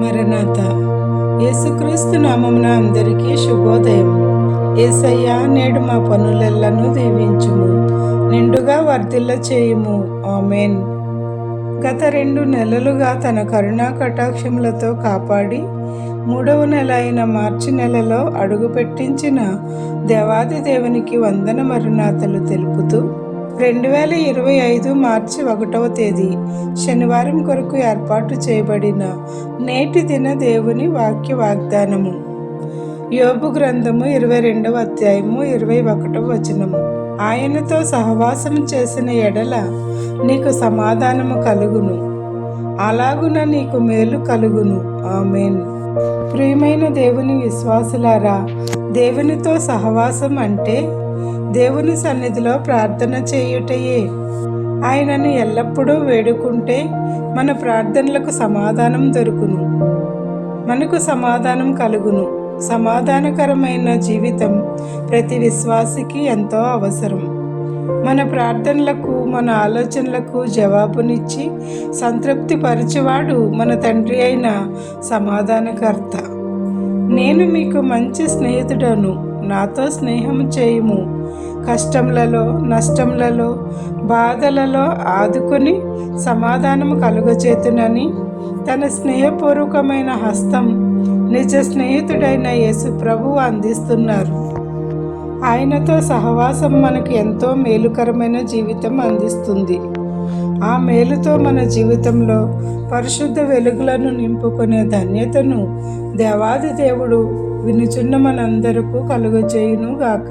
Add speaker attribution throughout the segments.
Speaker 1: మరణాత. యేసుక్రీస్తు నామమున అందరికీ శుభోదయం. ఏసయ్యా నేడు మా పనులెల్లను దీవించుము. నిండుగా వర్ధిల్ల చేయుము. ఆమెన్. గత రెండు నెలలుగా తన కరుణా కటాక్షములతో కాపాడి మూడవ నెల అయిన మార్చి నెలలో అడుగుపెట్టించిన దేవాది దేవునికి వందన మరునాతలు తెలుపుతూ రెండు వేల ఇరవై ఐదు మార్చి ఒకటవ తేదీ శనివారం కొరకు ఏర్పాటు చేయబడిన నేటి దిన దేవుని వాక్య వాగ్దానము. యోబు గ్రంథము ఇరవై రెండవ అధ్యాయము ఇరవై ఒకటవ వచనము. ఆయనతో సహవాసం చేసిన ఎడల నీకు సమాధానము కలుగును. అలాగున నీకు మేలు కలుగును. ఆమెన్. ప్రియమైన దేవుని విశ్వాసులారా దేవునితో సహవాసం అంటే దేవుని సన్నిధిలో ప్రార్థన చేయుటయే. ఆయనను ఎల్లప్పుడూ వేడుకుంటే మన ప్రార్థనలకు సమాధానం దొరుకును. మనకు సమాధానం కలుగును. సమాధానకరమైన జీవితం ప్రతి విశ్వాసికి ఎంతో అవసరం. మన ప్రార్థనలకు మన ఆలోచనలకు జవాబునిచ్చి సంతృప్తి పరిచేవాడు మన తండ్రి అయిన సమాధానకర్త. నేను మీకు మంచి స్నేహితుడను. నాతో స్నేహం చేయుము. కష్టంలలో నష్టంలలో బాధలలో ఆదుకొని సమాధానము కలుగచేతునని తన స్నేహపూర్వకమైన హస్తం నిజ స్నేహితుడైన యేసు ప్రభువు అందిస్తున్నారు. ఆయనతో సహవాసం మనకు ఎంతో మేలుకరమైన జీవితం అందిస్తుంది. ఆ మేలుతో మన జీవితంలో పరిశుద్ధ వెలుగులను నింపుకునే ధన్యతను దేవాది దేవుడు వినుచున్న మనందరకు కలుగజేయునుగాక.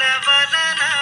Speaker 2: வன வன